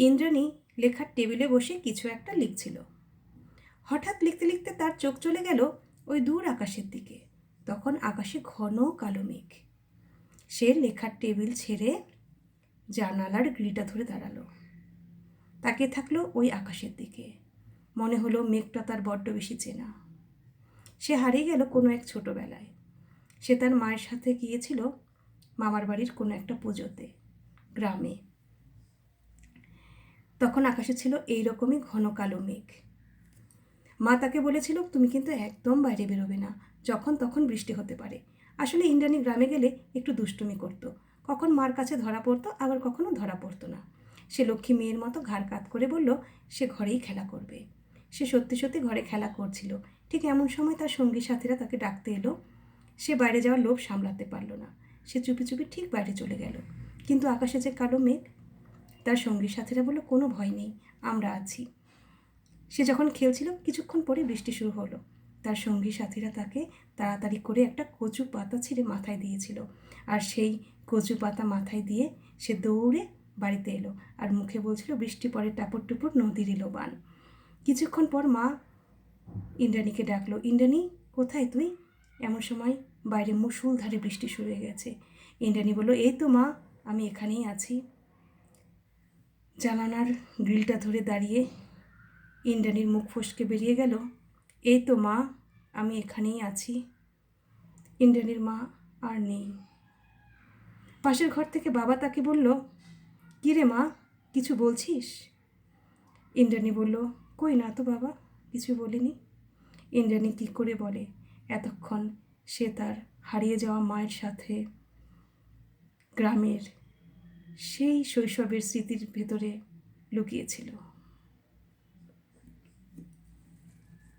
ইন্দ্রাণী লেখার টেবিলে বসে কিছু একটা লিখছিল। হঠাৎ লিখতে লিখতে তার চোখ চলে গেল ওই দূর আকাশের দিকে। তখন আকাশে ঘন কালো মেঘ। সে লেখার টেবিল ছেড়ে জানালার গ্রিলটা ধরে দাঁড়াল। তাকে থাকল ওই আকাশের দিকে। মনে হলো মেঘটা তার বড্ড বেশি চেনা। সে হারিয়ে গেল কোনো এক ছোটোবেলায়। সে তার মায়ের সাথে গিয়েছিল মামার বাড়ির কোনো একটা পুজোতে, গ্রামে। তখন আকাশে ছিল এই রকমই ঘন কালো মেঘ। মা তাকে বলেছিল, তুমি কিন্তু একদম বাইরে বেরোবে না। যখন তখন বৃষ্টি হতে পারে। আসলে ইন্দ্রাণী গ্রামে গেলে একটু দুষ্টুমি করতো। কখন মার কাছে ধরা পড়তো, আবার কখনো ধরা পড়তো না। সে লক্ষ্মী মেয়ের মতো ঘাড় কাত করে বলল, সে ঘরেই খেলা করবে। সে সত্যি সত্যি ঘরে খেলা করছিল। ঠিক এমন সময় তার সঙ্গী সাথীরা তাকে ডাকতে এলো। সে বাইরে যাওয়ার লোভ সামলাতে পারল না। সে চুপি চুপি ঠিক বাইরে চলে গেল। কিন্তু আকাশে যে কালো মেঘ তার সঙ্গী সাথীরা বলল কোনো ভয় নেই, আমরা আছি। সে যখন খেলছিল, কিছুক্ষণ পরে বৃষ্টি শুরু হলো। তার সঙ্গী সাথীরা তাকে তাড়াতাড়ি করে একটা কচু পাতা ছিঁড়ে মাথায় দিয়েছিল। আর সেই কচু পাতা মাথায় দিয়ে সে দৌড়ে বাড়িতে এলো আর মুখে বলছিল, বৃষ্টি পরে টাপর টুপুর নদীর এলো বান। কিছুক্ষণ পর মা ইন্দ্রাণীকে ডাকলো, ইন্দ্রাণী, কোথায় তুই? এমন সময় বাইরে মুষলধারে বৃষ্টি শুরু হয়ে গেছে। ইন্দ্রাণী বলল, এই তো মা, আমি এখানেই আছি। জানালার গ্রিলটা ধরে দাঁড়িয়ে ইন্দ্রাণীর মুখ ফসকে বেরিয়ে গেল। এই তো মা, আমি এখানেই আছি। ইন্দ্রাণীর মা আর নেই। পাশের ঘর থেকে বাবা তাকে বলল, কী রে মা, কিছু বলছিস? ইন্দ্রাণী বলল, কই না তো বাবা, কিছু বলিনি। ইন্দ্রাণী কী করে বলে? এতক্ষণ সে তার হারিয়ে যাওয়া মায়ের সাথে গ্রামের সেই শৈশবের স্মৃতির ভেতরে লুকিয়েছিল।